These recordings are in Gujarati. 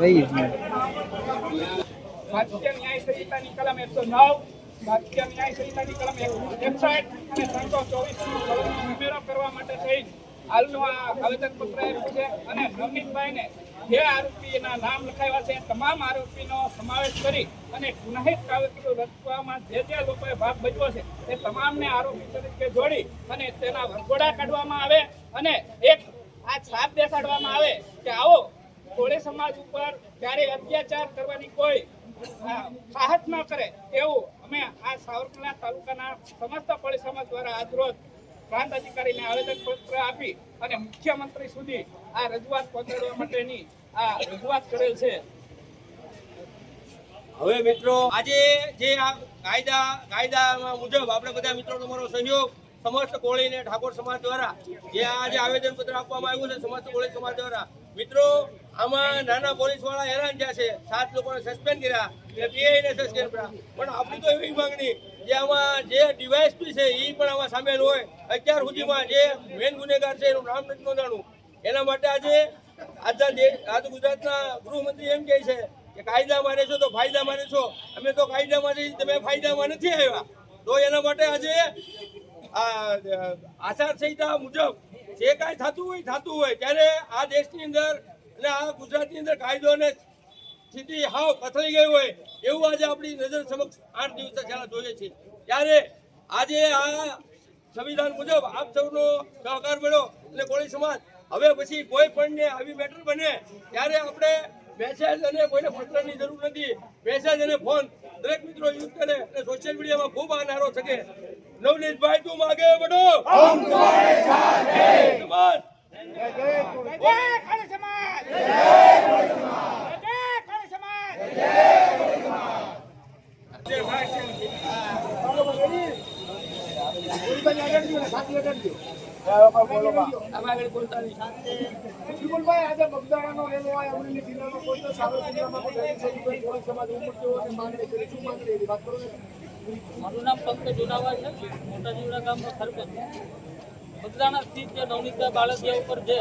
થઈ ભારતીય ન્યાય સંહિતાની કલમ એકસો નવ ભારતીય ન્યાય સંહિતાની કલમ એકસો એકસઠ અને ત્રણસો ઉમેરો કરવા માટે થઈ હાલનું આ આવેદનપત્ર છે અને નવનીતભાઈને જે આરોપીના નામ લખાવ્યા છે તમામ આરોપીનો સમાવેશ કરી અને ગુનાહિત કાવતરું રચવામાં જે જે લોકોએ ભાગ ભજવો છે તે તમામને આરોપી તરીકે જોડી અને તેના વરઘોડા કાઢવામાં આવે અને એક આ છાપ બેસાડવામાં આવે કે આવો કોળી સમાજ ઉપર ક્યારે અત્યાચાર કરવાની કોઈ સાહસ ન કરે એવું અમે આ સાવરકુંડલા તાલુકાના સમસ્ત કોળે સમાજ દ્વારા આજરોજ પ્રાંત અધિકારીને આવેદનપત્ર આપી અને મુખ્યમંત્રી સુધી આ રજૂઆત પહોંચાડવા માટેની આ રજૂઆત કરેલ છે. હવે મિત્રો, આજે જે આ કાયદા કાયદા મુજબ આપણે બધા મિત્રો તમારો સહયોગ સમસ્ત કોળી અને ઠાકોર સમાજ દ્વારા, જે આજે આવેદન પત્ર આપવામાં આવ્યું છે સમસ્ત કોળી સમાજ દ્વારા. મિત્રો આમાં નાના પોલીસવાળા હેરાન થયા છે. સાત લોકોને સસ્પેન્ડ કર્યા. ને સસ્પેન્ડ કર્યા. પણ આપણી તો એવી માંગણી જે આમાં જે ડીવાયસપી છે એ પણ આમાં સામેલ હોય. અત્યાર સુધીમાં જે મેન ગુનેગાર છે, એનું નામ નથી નોંધાણું. એના માટે આજે આજના દેશ, આજ ગુજરાતના ગૃહમંત્રી એમ કહે છે કે કાયદા માને છો તો ફાયદા માને છો અમે તો કાયદામાં છીએ તમે ફાયદામાં નથી આવ્યા. તો એના માટે આજે આચાર સંહિતા મુજબ જે કાંઈ થતું હોય થતું હોય, ત્યારે આ દેશની અંદર અને આ ગુજરાતની અંદર કાયદો અને સ્થિતિ હાવ કથળી ગઈ હોય એવું આજે આપણી નજર સમક્ષ આઠ દિવસ પહેલા જોઈએ છીએ. ત્યારે આજે આ સંવિધાન મુજબ આપ સૌનો સહકાર મળ્યો અને કોળી સમાજ હવે પછી કોઈ પણને આવી મેટર બને ત્યારે આપણે મેસેજ અને કોઈને પત્રની જરૂર નથી. મેસેજ અને ફોન દરેક મિત્રો યુઝ કરે અને સોશિયલ મીડિયામાં ખૂબ આ નારો શકે. નવનીતભાઈ તું માગે બડો સમાજ જય કોળી સમાજ વિપુલભાઈ, મારું નામ પંકજ ઉનાવા છે. મોટા જીવડા ગામનો સરપંચ બગદાણા સ્થિત જે નવનીતા બાળકિયા ઉપર જે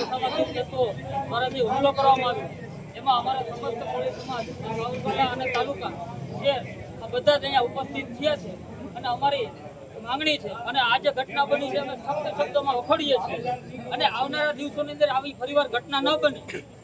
અસામાજિક તત્વો દ્વારાથી હુમલો કરવામાં આવ્યો, એમાં અમારા સમસ્ત કોળી સમાજ અને તાલુકા જે આ બધા જ અહીંયા ઉપસ્થિત થયા છે અને અમારી માંગણી છે. અને આ જે ઘટના બની છે, અમે શબ્દ શબ્દોમાં વખોડીએ છીએ. અને આવનારા દિવસોની અંદર આવી ફરીવાર ઘટના ન બને.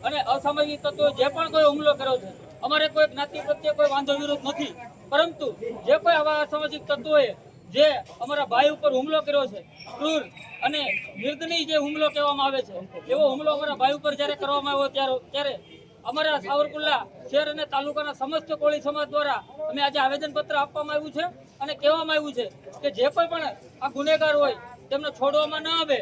અને અસામાજિક તત્વો જે પણ કોઈ હુમલો કર્યો છે, અમારે કોઈ જ્ઞાતિ પ્રત્યે કોઈ વાંધો વિરોધ નથી. પરંતુ જે કોઈ આવા અસામાજિક તત્વોએ જે અમારા ભાઈ ઉપર હુમલો કર્યો છે, ક્રૂર અને નિર્દની જે હુમલો કહેવામાં આવે છે, એવો હુમલો અમારા ભાઈ ઉપર જ્યારે કરવામાં આવ્યો, ત્યારે ત્યારે અમારા સાવરકુંડલા શહેર અને તાલુકાના સમસ્ત કોળી સમાજ દ્વારા અમે આજે આવેદનપત્ર આપવામાં આવ્યું છે અને કહેવામાં આવ્યું છે કે જે કોઈ પણ આ ગુનેગાર હોય, તેમને છોડવામાં ન આવે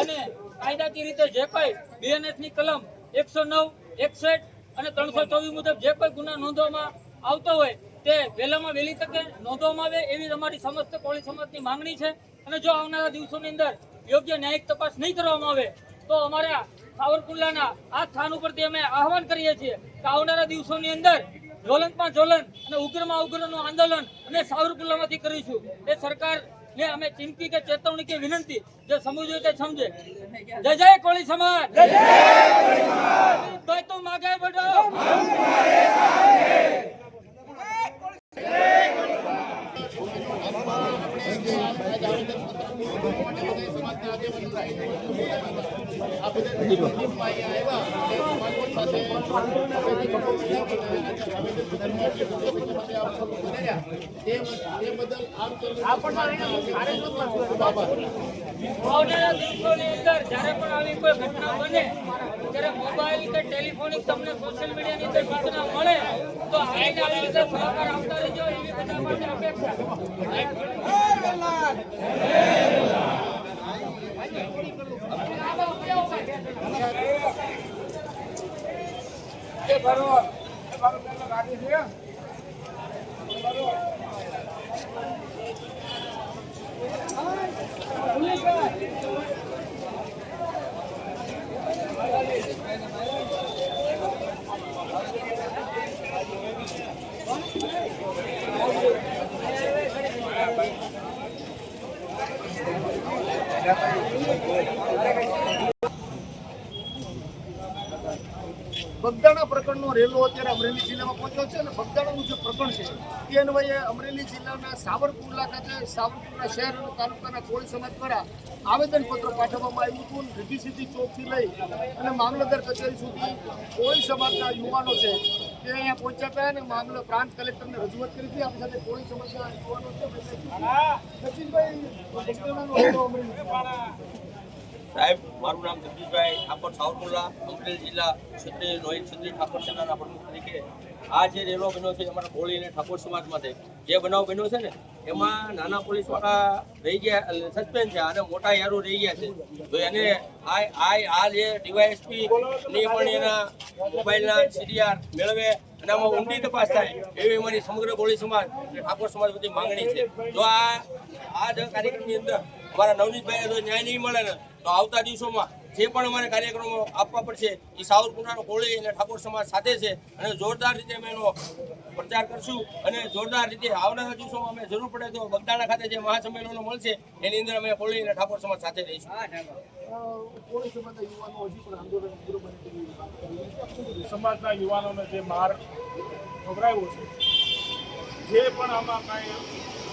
અને કાયદાકીય રીતે જે કોઈ બીએનએસની કલમ એકસો નવ, એકસઠ અને ત્રણસો ચોવીસ મુજબ જે કોઈ ગુના નોંધવામાં આવતો હોય, તે વહેલામાં વહેલી તકે નોંધવામાં આવે એવી અમારી સમસ્ત કોળી સમાજની માંગણી છે. અને જો આવનારા દિવસોની અંદર યોગ્ય ન્યાયિક તપાસ નહીં કરવામાં આવે, તો અમારા સાવરકુંડલાના આ સ્થાન ઉપરથી અમે આહવાન કરીએ છીએ કે આવનારા દિવસોની અંદર જ્વલંતમાં જ્વલંત અને ઉગ્રમાં ઉગ્રનું આંદોલન અને સાવરકુંડલામાંથી કરીશું. એ સરકાર ને અમે ચીમકી કે ચેતવણી કે વિનંતી જે સમજવું તે સમજે. જય જય કોળી સમાજ! જય જય ભાઈ તું માગે બેટો અંદર જ્યારે પણ આવી ત્યારે મોબાઈલ કે ટેલિફોનિક તમને સોશિયલ મીડિયાની અંદર સૂચના મળે તો આઈને રીતે સહકાર આપતા રહેજો એવી બધા માટે અપેક્ષા બગદાણા પ્રકરણનો રેલો અત્યારે અમરેલી જિલ્લામાં પહોંચ્યો છે અને બગદાણાનું જે પ્રકરણ છે. તે અન્વયે અમરેલી જિલ્લાના સાવરકુંડલા ખાતે સાવરકુંડલા શહેર અને તાલુકાના કોળી સમાજ દ્વારા આવેદનપત્ર પાઠવવામાં આવ્યું હતું રીધી સીધી ચોકથી લઈ અને મામલતદાર કચેરી સુધી કોળી સમાજના યુવાનો છે તે અહીંયા પહોંચ્યા હતા અને મામલો પ્રાંત કલેક્ટરને રજૂઆત કરી હતી. આપણી સાથે કોળી સમાજના યુવાનો છે. સચિનભાઈ સાહેબ, મારું નામ જગદીશભાઈ ઠાકોર સાવરકુંડલા, અમરેલી જિલ્લા ક્ષત્રિય રોહિત ક્ષત્રિય ઠાકોર સેનાના પ્રમુખ તરીકે આ જે રેલો બન્યો છે અમારા કોળી અને ઠાકોર સમાજ માટે, જે બનાવ બન્યો છે ને, એમાં નાના પોલીસવાળા રહી ગયા સસ્પેન્ડ છે, અને મોટા યારો રહી ગયા છે. તો એને આ આ આ જે ડીવાયએસપી ની પણ એના મોબાઈલના સીડીઆર મેળવે, અને આમાં ઊંડી તપાસ થાય, એવી અમારી સમગ્ર કોળી સમાજ ઠાકોર સમાજ બધી માંગણી છે. તો આ આ કાર્યક્રમની અંદર અમારા નવનીતભાઈને જો ન્યાય નહીં મળે ને તો આવતા દિવસોમાં જે પણ અમારે કાર્યક્રમો આપવા પડશે એ સાવરકુંડલાનો કોળી અને ઠાકોર સમાજ સાથે છે અને જોરદાર રીતે અમે એનો પ્રચાર કરશું અને જોરદાર રીતે આવનારા દિવસોમાં અમે જરૂર પડે તો બગદાણા ખાતે જે મહાસંમેલનો મળશે એની અંદર અમે કોળી અને ઠાકોર સમાજ સાથે રહીશું. સમાજના યુવાનોને જે માર ખવડાવ્યો છે જે પણ આમાં કાંઈ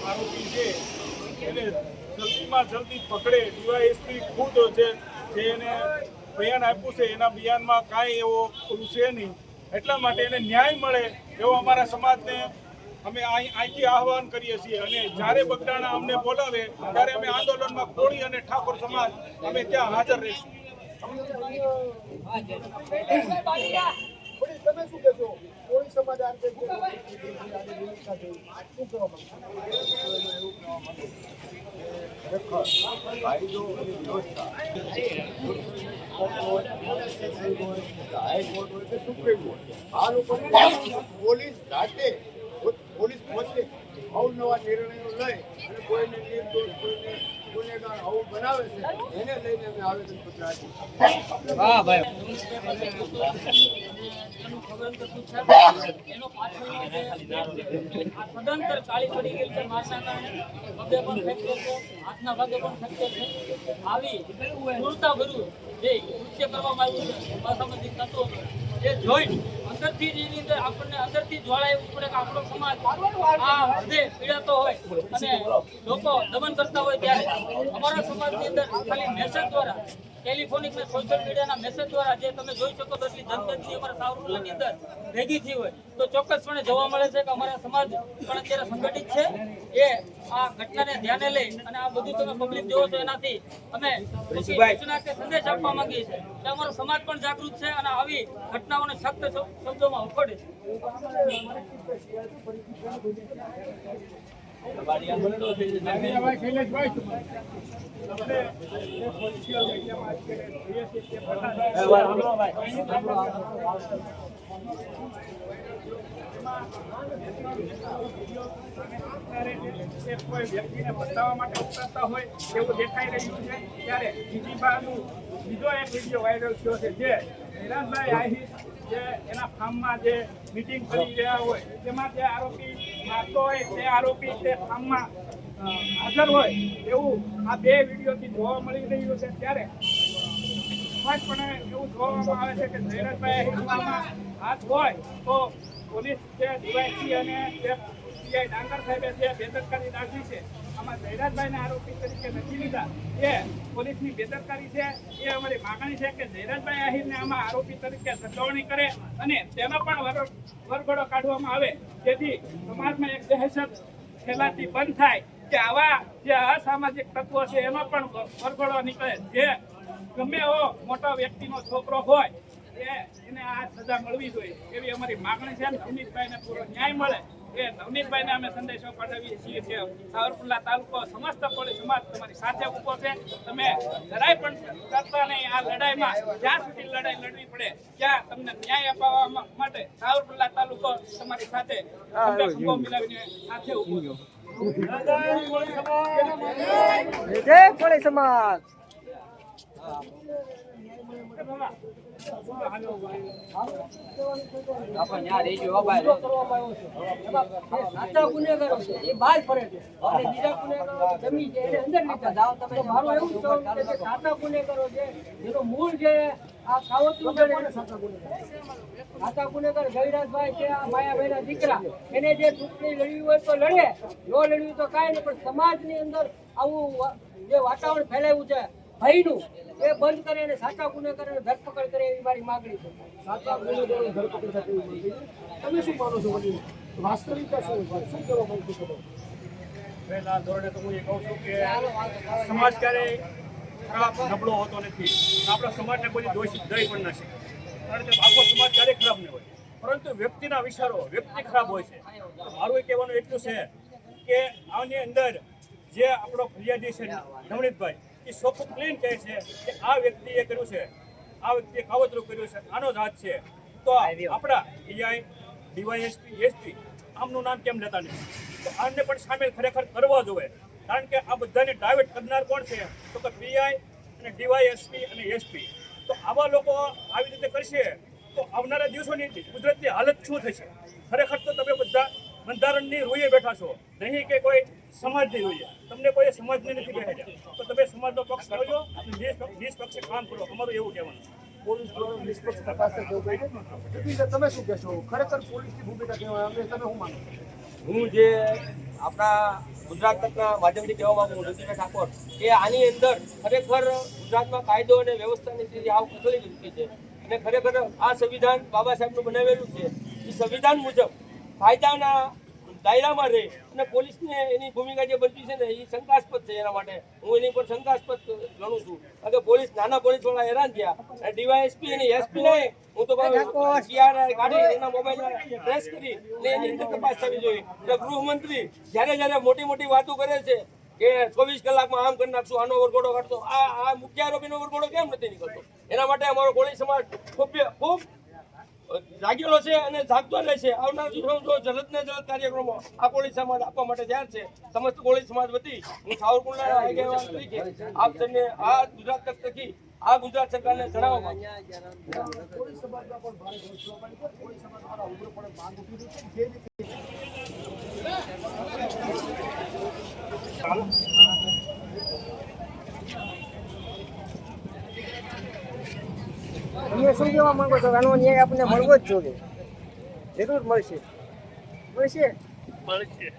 આરોપી છે એને જલ્દીમાં જલ્દી પકડે. ડીવાયએસપી ખુદ છે જે એને બયાન આપ્યું છે, એના બયાનમાં કાંઈ એવો પેલું છે નહીં. એટલા માટે એને ન્યાય મળે એવો અમારા સમાજને અમે અહીં અહીંથી આહવાન કરીએ છીએ. અને જ્યારે બગડાણા અમને બોલાવે, ત્યારે અમે આંદોલનમાં કોળી અને ઠાકોર સમાજ અમે ત્યાં હાજર રહીશું. સમાજ લોકોને પોલીસ જાતે પોલીસ પોતે અવનવા નિર્ણયો લઈ અને કોઈને કોઈને ગુનેગાર આવું બનાવે છે એને લઈને અમે આવેદનપત્ર આપ્યું સદંતર જોઈ અંદરથી અંદર આપણને અંદરથી જ્વાળા એવું પડે કે આપણો સમાજ આ પીડાતો હોય અને લોકો દમન કરતા હોય ત્યારે અમારા સમાજની અંદર ખાલી મેસેજ દ્વારા ટેલિફોનિક ને સોશિયલ મીડિયાના મેસેજ દ્વારા જે તમે જોઈ શકો તો એટલી જનગણતિ અમારા સાવરકુંડલાની અંદર ભેગી થઈ હોય તો ચોક્કસપણે જોવા મળે છે કે અમારા સમાજ પણ અત્યારે સંગઠિત છે. એ આ ઘટનાને ધ્યાને લઈ અને આ બધું તમે પબ્લિક જોવો છો એનાથી અમે સૂચના કે સંદેશ આપવા માંગીએ છીએ કે અમારો સમાજ પણ જાગૃત છે અને આવી ઘટનાઓને સખ્ત શબ્દોમાં ઉખોડે છે. કોઈ વ્યક્તિને બતાવવા માટે ઉપરતા હોય એવું દેખાઈ રહ્યું છે. ત્યારે બીજી બાજુ બીજો એક વીડિયો વાયરલ થયો છે જે નિરાજભાઈ આહિર જે એના ફાર્મમાં જે મિટિંગ કરી રહ્યા હોય તેમાં જે આરોપી મારતો હોય, તે આરોપી તે ફાર્મમાં હાજર હોય, એવું આ બે વિડીયોથી જોવા મળી રહ્યું છે. ત્યારે, સ્પષ્ટપણે એવું જોવામાં આવે છે કે જયરાજભાઈ હિંમતમાં હાથ હોય, તો પોલીસ જે ડીવાયસી અને જે પીઆઈ ડાંગર સાહેબે જે બેદરકારી રાખી છે આમાં જયરાજભાઈને આરોપી તરીકે નથી લીધા. એ પોલીસની બેદરકારી છે, એ અમારી માગણી છે કે જયરાજભાઈ આહિરને આમાં આરોપી તરીકે સચવણી કરે અને તેનો પણ વર- વરઘોડો કાઢવામાં આવે. જેથી સમાજમાં એક દહેશત ફેલાતી બંધ થાય કે આવા જે અસામાજિક તત્વો છે, એનો પણ વરઘોડો નીકળે. જે ગમે એવો મોટો વ્યક્તિનો છોકરો હોય એને આ સજા મળવી જોઈએ એવી અમારી માગણી છે નવનીતભાઈને પૂરો ન્યાય મળે. એ નવનીતભાઈને અમે સંદેશો પાઠવીએ છીએ કે સાવરકુંડલા તાલુકો સમસ્ત કોળી સમાજ તમારી સાથે ઊભો છે. તમે જરાય પણ કરતા નહીં આ લડાઈમાં જ્યાં સુધી લડાઈ લડવી પડે ત્યાં તમને ન્યાય અપાવવા માટે સાવરકુંડલા તાલુકો તમારી સાથે મિલાવીને સાથે ઊભો છે. જય કોળી સમાજ. ગુનેગારો છે આ કાવતરું છે ને દીકરા એને જે ચૂંટણી લડવી હોય તો લડે જો લડવી તો કાંઈ નહીં પણ સમાજની અંદર આવું જે વાતાવરણ ફેલાયું છે, ભયનું. એ બંધ કરે અને સાચા ગુનેગારોને ધરપકડ કરે એવી મારી માગણી છે. સાચા ગુનેગારોની ધરપકડ સાથે તમે શું માનો છો વડીલ? વાસ્તવિકતા શું શું કહેવા માંગુ છો પહેલા ધોરણે તો હું એ કહું છું કે સમાજ ક્યારેય ખરાબ નબળો હોતો નથી. આપણા સમાજને કોઈ દોષિત દઈ પણ નથી કારણ કે આખો સમાજ ક્યારેય ખરાબ નહીં હોય. પરંતુ વ્યક્તિના વિચારો વ્યક્તિ ખરાબ હોય છે. મારું એ કહેવાનું એટલું છે કે આની અંદર જે આપણો ફરિયાદી છે નવનીતભાઈ એ ચોખ્ખું ક્લીન કહે છે કે આ વ્યક્તિએ કર્યું છે. આ વ્યક્તિએ કાવતરું કર્યું છે. આનો જ હાથ છે. તો આપણા ડીઆઈ ડીવાયએસપી એસપી આમનું નામ કેમ લેતા નથી? તો આમને પણ સામેલ ખરેખર કરવા જોઈએ કારણ કે આ બધાને ડાયવર્ટ કરનાર કોણ છે? તો કે પીઆઈ અને ડીવાયએસપી અને એસપી તો આવા લોકો આવી રીતે કરશે તો આવનારા દિવસોની ગુજરાતની હાલત શું થશે? ખરેખર તો તમે બધા બંધારણની રૂએ બેઠા છો. નહીં કે કોઈ સમાજની રૂએ. તમને કોઈ સમાજને નથી બેઠા તો તમે સમાજનો પક્ષ કરજો અને નિષ્પક્ષ- નિષ્પક્ષે કામ કરો. અમારું એવું કહેવાનું છે. પોલીસ દ્વારા નિષ્પક્ષ તપાસ જોઈએ તમે શું કહેશો? ખરેખર પોલીસની ભૂમિકા કહેવાય અમને તમે શું માનો? છો? હું જે આપણા ગુજરાત તકના માધ્યમથી કહેવા માંગુ છું ઠાકોર કે આની અંદર ખરેખર ગુજરાતમાં કાયદો અને વ્યવસ્થાની સ્થિતિ આવ કથળી ચૂકી છે. અને ખરેખર આ સંવિધાન બાબા સાહેબનું બનાવેલું છે. એ સંવિધાન મુજબ કાયદાના દાયરામાં રહે અને પોલીસને એની ભૂમિકા જે બનતી છે ને એ શંકાસ્પદ છે એના માટે. હું એની પર શંકાસ્પદ ગણું છું. કારણ કે પોલીસ નાના પોલીસવાળા હેરાન થયા અને ડીવાયએસપી અને એસપી ને હું તો સીઆર કાઢી એના મોબાઈલ પ્રેસ કરી ને એની અંદર તપાસ થવી જોઈએ. ગૃહમંત્રી જ્યારે જ્યારે મોટી મોટી વાતો કરે છે કે ચોવીસ કલાકમાં આમ કરી નાખશું, આનો વરઘોડો કાઢતો આ આ મુખ્ય આરોપીનો વરઘોડો કેમ નથી નીકળતો? એના માટે અમારો કોળી સમાજ ખૂબ ખૂબ જાગેલો છે અને જાગતો રહેશે આવનાર દિવસોમાં જો જલદ ને જલદ કાર્યક્રમો આ કોળી સમાજ આપવા માટે તૈયાર છે, સમસ્ત કોળી સમાજ વતી હું સાવરકુંડલા આગેવાન તરીકે આપ સૌને આ ગુજરાત તક આ ગુજરાત સરકારને જણાવવા માંગુ છું. પોલીસ સમાજમાં પણ ભારે રોષ જોવા મળે છે પોલીસ સમાજ દ્વારા ઉગ્રપણે માંગ ઉઠી રહી છે જે રીતે તમે શું કહેવા માંગો છો? આનો ન્યાય આપણને મળવો જ જોઈએ. જરૂર મળશે. મળશે? મળશે.